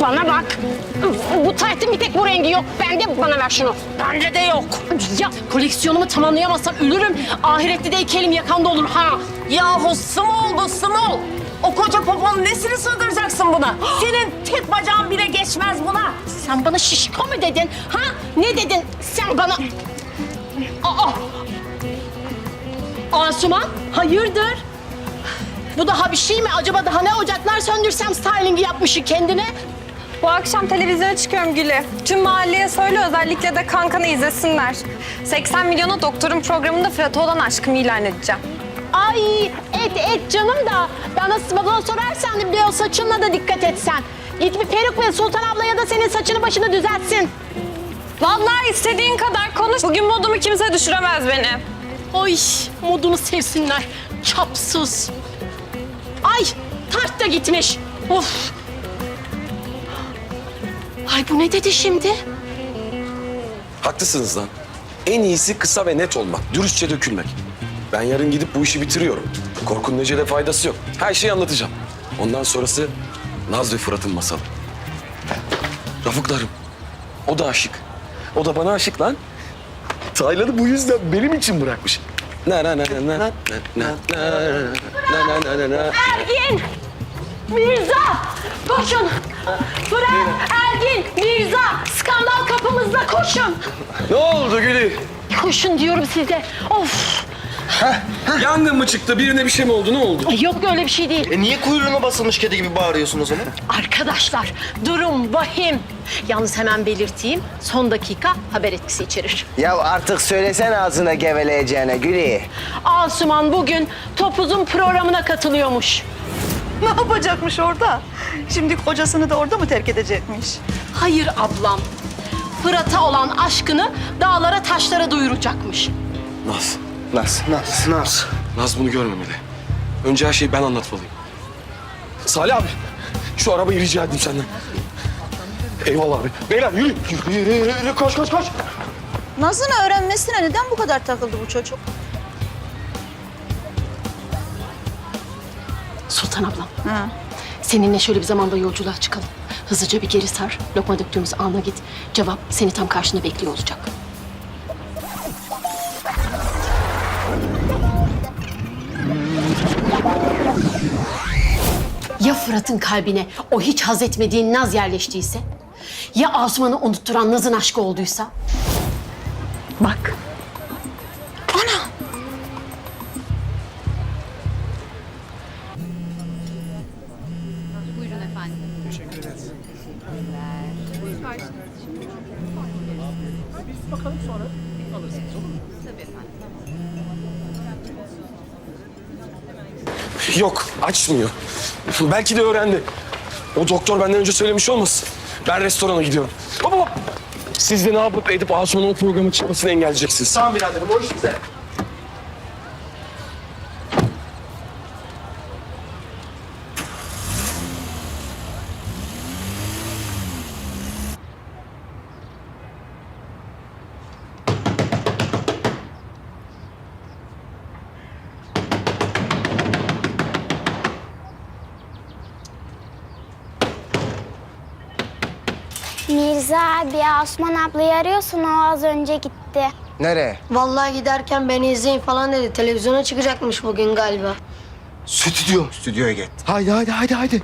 Bana bak. Bu taytın bir tek bu rengi yok. Bende bana ver şunu. Bende de yok. Ya koleksiyonumu tamamlayamazsam ölürüm. Ahirette de iki elim yakanda olur ha. Yahu small bu small. O koca poponun nesini sığdıracaksın buna? Senin tek bacağın bile geçmez buna. Sen bana şişko mu dedin? Ha? Ne dedin? Sen bana... Aa! Asuman, hayırdır? Bu daha bir şey mi? Acaba daha ne ocaklar söndürsem stylingi yapmışı kendine? Bu akşam televizyona çıkıyorum Gülü. Tüm mahalleye söyle özellikle de kankanı izlesinler. 80 milyona doktorun programında Fırat'a olan aşkımı ilan edeceğim. Ay et et canım da bana bana sorarsan da bir de o saçınla da dikkat etsen. Git bir peruk ve Sultan ablaya da senin saçını başını düzeltsin. Vallahi istediğin kadar konuş. Bugün modumu kimse düşüremez beni. Ay modunu sevsinler. Çapsız. Ay tart da gitmiş. Of. Ay bu ne dedi şimdi? Haklısınız lan. En iyisi kısa ve net olmak, dürüstçe dökülmek. Ben yarın gidip bu işi bitiriyorum. Korkunun necele faydası yok. Her şeyi anlatacağım. Ondan sonrası Naz ve Fırat'ın masalı. Rafıklarım, o da aşık. O da bana aşık lan. Taylan'ı bu yüzden benim için bırakmış. Na na na na na na na na na na na Ergin! Mirza! Koşun! Fırat, Ergin, Mirza! Skandal kapımızda koşun! Ne oldu Gülü? Koşun diyorum size. Of! Yangın mı çıktı? Birine bir şey mi oldu? Ne oldu? Ay yok öyle bir şey değil. E niye kuyruğuna basılmış kedi gibi bağırıyorsun o zaman? Arkadaşlar durum vahim. Yalnız hemen belirteyim. Son dakika haber etkisi içerir. Ya artık söylesen ağzına geveleyeceğine Gülü. Asuman bugün Topuz'un programına katılıyormuş. Ne yapacakmış orada? Şimdi kocasını da orada mı terk edecekmiş? Hayır ablam. Fırat'a olan aşkını dağlara taşlara duyuracakmış. Naz. Naz, Naz, Naz. Naz bunu görmemeli. Önce her şeyi ben anlatmalıyım. Salih abi, şu arabayı rica edeyim senden. Eyvallah abi. Beyler yürü. Yürü, yürü, yürü, yürü. Koş, koş, koş. Naz'ın öğrenmesine neden bu kadar takıldı bu çocuk? Sultan ablam. Seninle şöyle bir zamanda yolculuğa çıkalım. Hızlıca bir geri sar. Lokma döktüğümüz ana git. Cevap seni tam karşında bekliyor olacak. Fırat'ın kalbine o hiç haz etmediğin naz yerleştiyse? Ya Asuman'ı unutturan Naz'ın aşkı olduysa? Bak. Ana! Biz bakalım sonra alırsınız olur mu? Tabii efendim. Yok, açmıyor. Belki de öğrendi. O doktor benden önce söylemiş olmasın. Ben restorana gidiyorum. Hop hop. Siz de ne yapıp edip Asuman'ın o programın çıkmasını engelleyeceksiniz. Tamam biraderim, iş bize. Mirza abi Osman ablayı arıyorsun o az önce gitti. Nereye? Vallahi giderken beni izleyin falan dedi. Televizyona çıkacakmış bugün galiba. Stüdyo. Stüdyoya git. Haydi haydi haydi haydi.